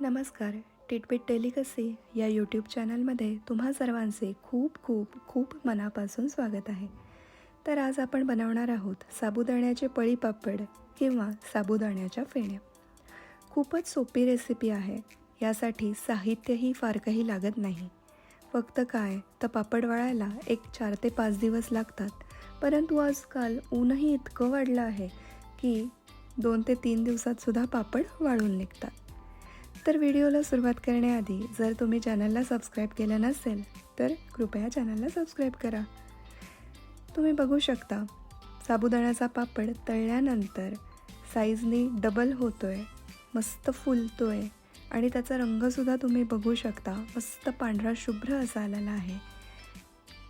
नमस्कार टिटबिट टेलिकसी या यूट्यूब चॅनलमध्ये तुम्हा सर्वांचे खूप खूप खूप मनापासून स्वागत आहे. तर आज आपण बनवणार आहोत साबुदाण्याचे पळी पापड किंवा साबुदाण्याच्या फेण्या. खूपच सोपी रेसिपी आहे यासाठी साहित्यही फार काही लागत नाही. फक्त काय तर पापड वळायला एक चार ते पाच दिवस लागतात. परंतु आजकाल ऊनही इतकं वाढलं आहे की दोन ते तीन दिवसातसुद्धा पापड वाळून निघतात. तर व्हिडिओला सुरुवात करण्याआधी जर तुम्ही चॅनलला सबस्क्राईब केलं नसेल तर कृपया चॅनलला सबस्क्राईब करा. तुम्ही बघू शकता साबुदाण्याचा पापड तळल्यानंतर साईजने डबल होतो आहे मस्त फुलतो आहे आणि त्याचा रंगसुद्धा तुम्ही बघू शकता मस्त पांढरा शुभ्र असा आलेला आहे.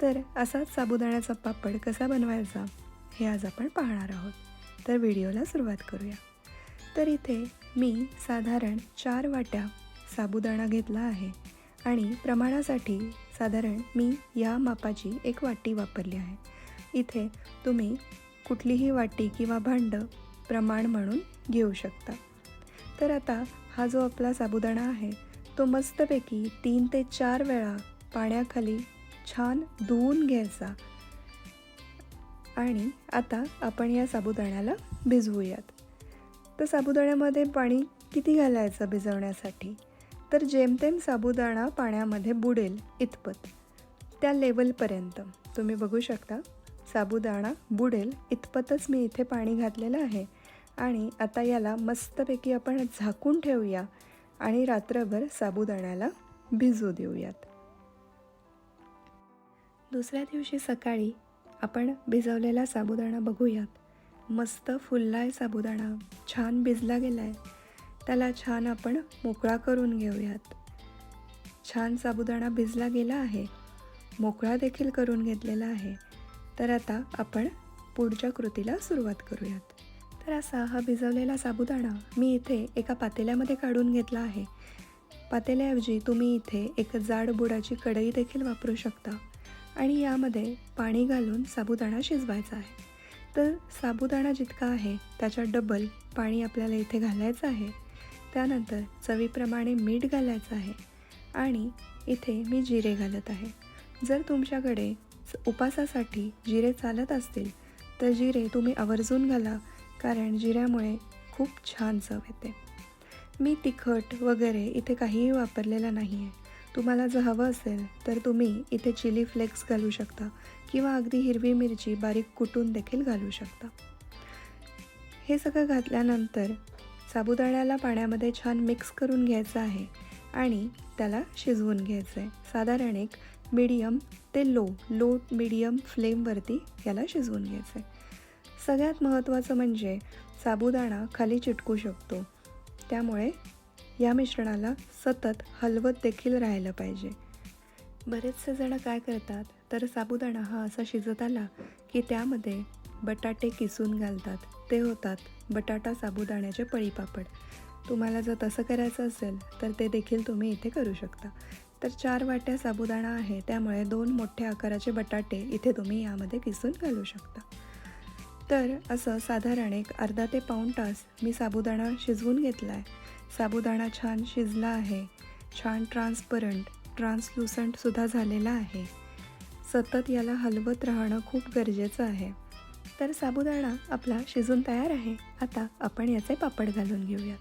तर असाच साबुदाण्याचा पापड कसा बनवायचा हे आज आपण पाहणार आहोत. तर व्हिडिओला सुरुवात करूया. तर इथे मी साधारण चार वाट्या साबुदाणा घेतला आहे आणि प्रमाणासाठी साधारण मी या मापाची एक वाटी वापरली आहे. इथे तुम्ही कुठलीही वाटी किंवा भांडं प्रमाण म्हणून घेऊ शकता. तर आता हा जो आपला साबुदाणा आहे तो मस्तपैकी तीन ते चार वेळा पाण्याखाली छान धुवून घ्यायचा. आणि आता आपण या साबुदाण्याला भिजवूयात. तर साबुदाण्यामध्ये पाणी किती घालायचं भिजवण्यासाठी? तर जेमतेम साबुदाणा पाण्यामध्ये बुडेल इतपत. त्या लेवलपर्यंत तुम्ही बघू शकता साबुदाणा बुडेल इतपतच मी इथे पाणी घातलेलं आहे. आणि आता याला मस्तपैकी आपण झाकून ठेवूया आणि रात्रभर साबुदाण्याला भिजू देऊयात. दुसऱ्या दिवशी सकाळी आपण भिजवलेला साबुदाणा बघूयात. मस्त फुलला आहे साबुदाणा. छान भिजला गेला आहे त्याला छान आपण मोकळा करून घेऊयात. छान साबुदाणा भिजला गेला आहे. मोकळा देखील करून घेतलेला आहे. तर आता आपण पुढच्या कृतीला सुरुवात करूयात. तर असा हा भिजवलेला साबुदाणा मी इथे एका पातेल्यामध्ये काढून घेतला आहे. पातेल्याऐवजी तुम्ही इथे एक जाड बुडाची कढई देखील वापरू शकता. आणि यामध्ये पाणी घालून साबुदाणा शिजवायचा आहे. तर साबुदाणा जितका आहे त्याच्या डबल पाणी आपल्याला इथे घालायचं आहे. त्यानंतर चवीप्रमाणे मीठ घालायचं आहे आणि इथे मी जिरे घालत आहे. जर तुमच्याकडे उपासासाठी जिरे चालत असतील तर जिरे तुम्ही आवर्जून घाला कारण जिऱ्यामुळे खूप छान चव येते. मी तिखट वगैरे इथे काहीही वापरलेलं नाही आहे तुम्हाला जर हवं असेल तर तुम्ही इथे चिली फ्लेक्स घालू शकता किंवा अगदी हिरवी मिरची बारीक कुटून देखील घालू शकता. हे सगळं घातल्यानंतर साबुदाण्याला पाण्यामध्ये छान मिक्स करून घ्यायचं आहे आणि त्याला शिजवून घ्यायचं आहे साधारण एक मीडियम ते लो लो मीडियम फ्लेमवरती याला शिजवून घ्यायचं आहे सगळ्यात महत्त्वाचं म्हणजे साबुदाणा खाली चिटकू शकतो. त्यामुळे या मिश्रणाला सतत हलवत देखील राहायला पाहिजे. बरेचसे जणं काय करतात तर साबुदाणा हा असा शिजत आला की त्यामध्ये बटाटे किसून घालतात. ते होतात बटाटा साबुदाण्याचे पळीपापड. तुम्हाला जर तसं करायचं असेल तर ते देखील तुम्ही इथे करू शकता. तर चार वाट्या साबुदाणा आहे त्यामुळे दोन मोठ्या आकाराचे बटाटे इथे तुम्ही यामध्ये किसून घालू शकता. तर असं साधारण एक अर्धा ते पाऊण तास मी साबुदाणा शिजवून घेतला आहे साबुदाणा छान शिजला आहे. छान ट्रान्सपरंट ट्रान्सलुसंटसुद्धा झालेला आहे. सतत याला हलवत राहणं खूप गरजेचं आहे. तर साबुदाणा आपला शिजून तयार आहे. आता आपण याचे पापड घालून घेऊयात.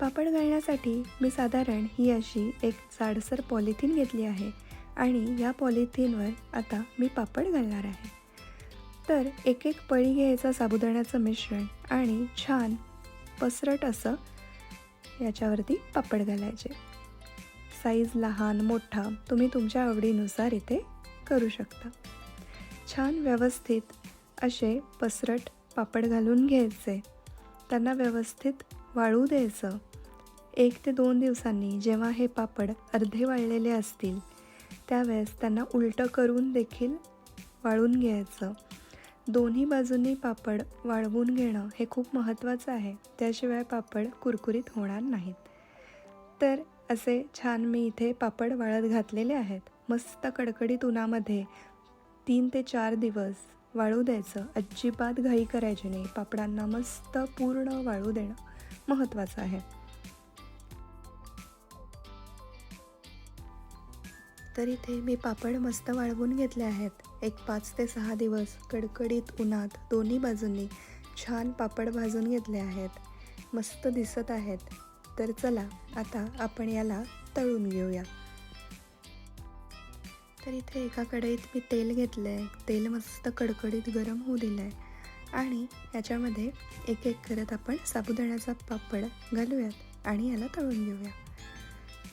पापड घालण्यासाठी मी साधारण ही अशी एक जाडसर पॉलिथिन घेतली आहे आणि या पॉलिथिनवर आता मी पापड घालणार आहे. तर एक एक पळी घ्यायचा साबुदाण्याचं मिश्रण आणि छान पसरट असं याच्यावरती पापड घालायचे. साईज लहान मोठा तुम्ही तुमच्या आवडीनुसार इथे करू शकता. छान व्यवस्थित असे पसरट पापड घालून घ्यायचे. त्यांना व्यवस्थित वाळू द्यायचं. एक ते दोन दिवसांनी जेव्हा हे पापड अर्धे वाळलेले असतील त्यावेळेस त्यांना उलटं करून देखील वाळून घ्यायचं. दोन्ही बाजूंनी पापड वाळवून घेणं हे खूप महत्त्वाचं आहे. त्याशिवाय पापड कुरकुरीत होणार नाहीत. तर असे छान मी इथे पापड वाळत घातलेले आहेत. मस्त कडकडीत उन्हामध्ये तीन ते चार दिवस वाळू द्यायचं. अजिबात घाई करायची नाही. पापडांना मस्त पूर्ण वाळू देणं महत्त्वाचं आहे. तर इथे मी पापड मस्त वाळवून घेतले आहेत. एक पाच ते सहा दिवस कडकडीत उन्हात दोन्ही बाजूंनी छान पापड भाजून घेतले आहेत. मस्त दिसत आहेत. तर चला आता आपण याला तळून घेऊया. तर इथे एका कढईत मी तेल घेतलं आहे तेल मस्त कडकडीत गरम होऊ दिलं आहे आणि याच्यामध्ये एक एक करत आपण साबुदाण्याचा पापड घालूयात आणि याला तळून घेऊया.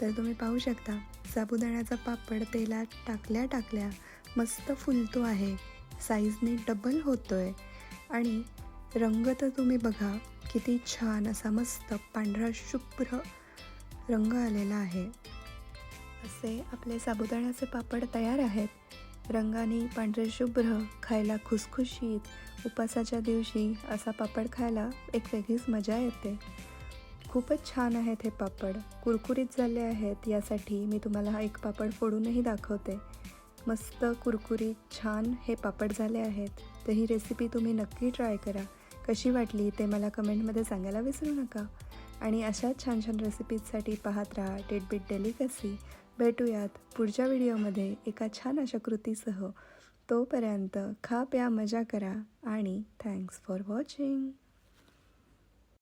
तर तुम्ही पाहू शकता. साबुदाण्याचा पापड तेलात टाकल्या टाकल्या मस्त फुलतो आहे. साईजने डबल होतो आहे आणि रंग तर तुम्ही बघा किती छान असा मस्त पांढरा शुभ्र रंग आलेला आहे. असे आपले साबुदाण्याचे पापड तयार आहेत. रंगाने पांढरे शुभ्र खायला खुसखुशीत उपासाच्या दिवशी असा पापड खायला एक वेगळीच मजा येते. खूपच छान आहेत हे पापड. कुरकुरीत झाले आहेत यासाठी मी तुम्हाला हा एक पापड फोडूनही दाखवते. मस्त कुरकुरीत छान हे पापड झाले आहेत. तर ही रेसिपी तुम्ही नक्की ट्राय करा. कशी वाटली ते मला कमेंटमध्ये सांगायला विसरू नका. आणि अशाच छान छान रेसिपीजसाठी पाहत राहा टेटबीट डेलिकसी भेटूयात पुढच्या व्हिडिओमध्ये एका छान अशा कृतीसह. तोपर्यंत खा प्या मजा करा आणि थँक्स फॉर वॉचिंग